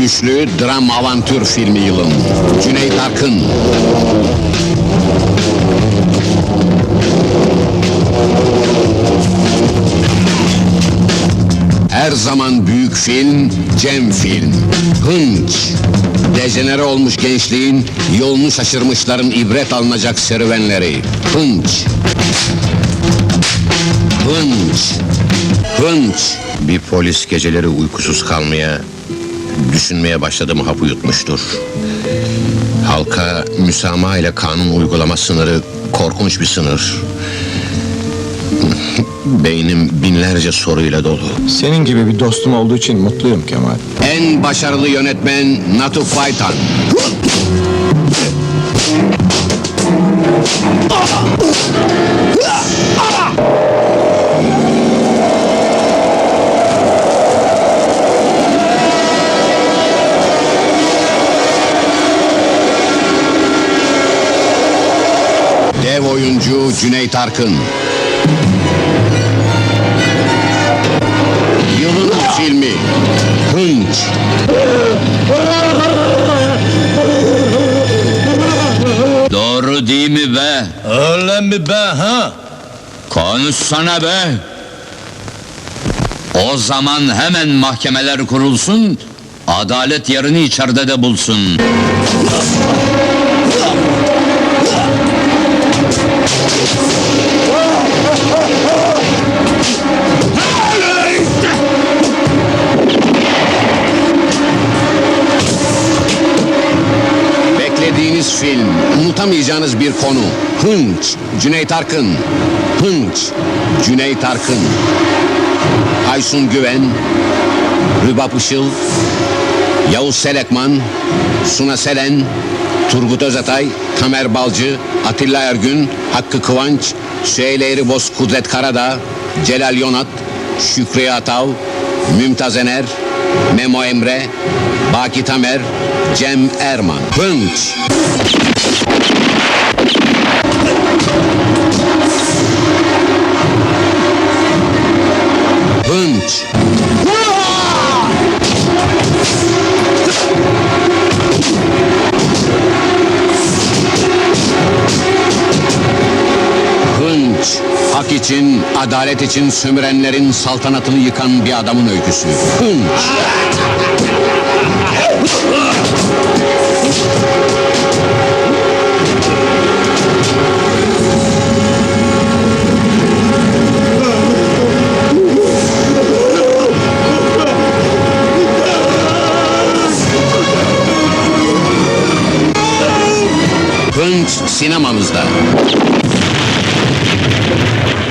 güçlü dram avantür filmi yılın. Cüneyt Arkın. Her zaman büyük film, Cem film. Hınç. Dejenere olmuş gençliğin, yolunu şaşırmışların ibret alınacak serüvenleri. Hınç. Hınç. Hınç. Bir polis geceleri uykusuz kalmaya, düşünmeye başladığımı hapı yutmuştur. Halka müsamaha ile kanun uygulama sınırı korkunç bir sınır. Beynim binlerce soruyla dolu. Senin gibi bir dostum olduğu için mutluyum Kemal. En başarılı yönetmen Natu Faytan. Oyuncu Cüneyt Arkın. Yılın filmi Hınç. Doğru değil mi be? Öyle mi be ha? Konuşsana be! O zaman hemen mahkemeler kurulsun, adalet yerini içeride de bulsun. Beklediğiniz film, unutamayacağınız bir konu. Hınç, Cüneyt Arkın. Hınç, Cüneyt Arkın. Aysun Güven, Rübap Işıl, Yavuz Selekman, Suna Selen, Turgut Özatay, Tamer Balcı, Atilla Ergün, Hakkı Kıvanç, Süheyl Eğriboz Kudret Karadağ, Celal Yonat, Şükrü Atav, Mümtaz Ener, Memo Emre, Baki Tamer, Cem Erman. Hınç. Hak için, adalet için sömürenlerin saltanatını yıkan bir adamın öyküsü. Hınç. Hınç sinemamızda. ハハハハ!